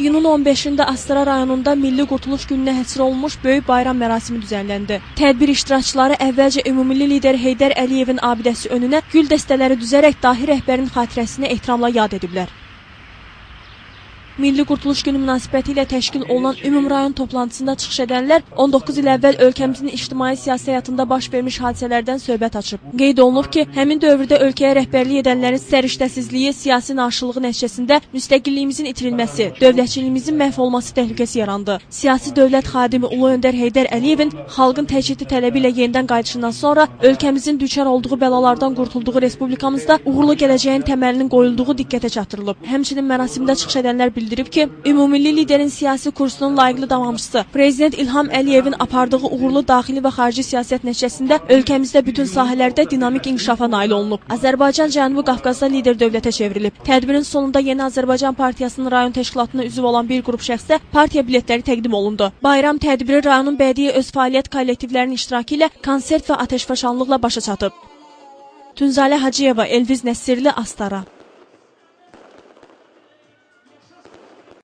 İyunun 15-də Astara rayonunda Milli Qurtuluş gününə həsr olunmuş böyük bayram mərasimi düzənləndi. Tədbir iştirakçıları əvvəlcə ümummilli lider Heydər Əliyevin abidəsi önünə gül dəstələri düzərək dahi rəhbərin xatirəsini ehtiramla yad ediblər. Milli Qurtuluş Günü münasibətilə təşkil olunan ümumrayon toplantısında çıxış edənlər 19 il əvvəl ölkəmizin ictimai-siyasi həyatında baş vermiş hadisələrdən söhbət açıb. Qeyd olunub ki, həmin dövrdə ölkəyə rəhbərlik edənlərin səriştəsizliyi, siyasi naşırlığı nəticəsində müstəqilliyimizin itirilməsi, dövlətçiliyimizin məhv olması təhlükəsi yarandı. Siyasi dövlət xadimi Ulu Öndər Heydər Əliyevin xalqın təcrid tələbi ilə yenidən qayıdışından sonra ölkəmizin düçar olduğu bəlalardan qurtulduğu respublikamızda uğurlu gələcəyin təməlinin qoyulduğu diqqətə çatdırılıb. Həmçinin mərasimdə çıxış edənlər bildirib ki, ümummilli liderin siyasi kursunun layiqli davamçısı Prezident İlham Əliyevin apardığı uğurlu daxili və xarici siyasət nəticəsində ölkəmizdə bütün sahələrdə dinamik inkişafa nail olunub. Azərbaycan Cənubi Qafqazda lider dövlətə çevrilib. Tədbirin sonunda Yeni Azərbaycan Partiyasının rayon təşkilatına üzv olan bir qrup şəxsə partiya biletləri təqdim olundu. Bayram tədbiri rayonun bədii öz fəaliyyət kollektivlərinin iştirakı ilə konsert və atəşfəşanlıqla başa çatıb. Tünzalə Hacıyeva, Elviz Nəsirli, Astara.